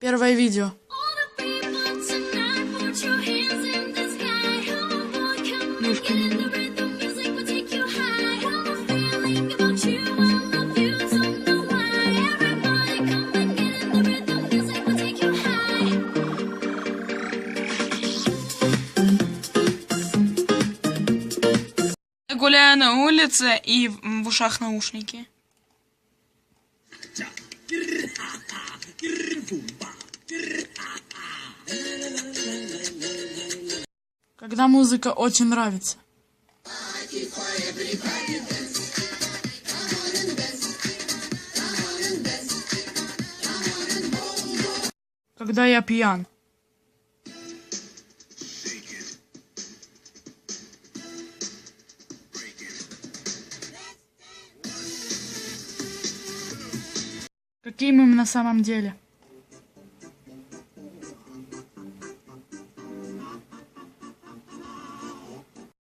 Первое видео. Гуляю на улице и в в ушах наушники. Когда музыка очень нравится. Когда я пьян. Какие мы на самом деле?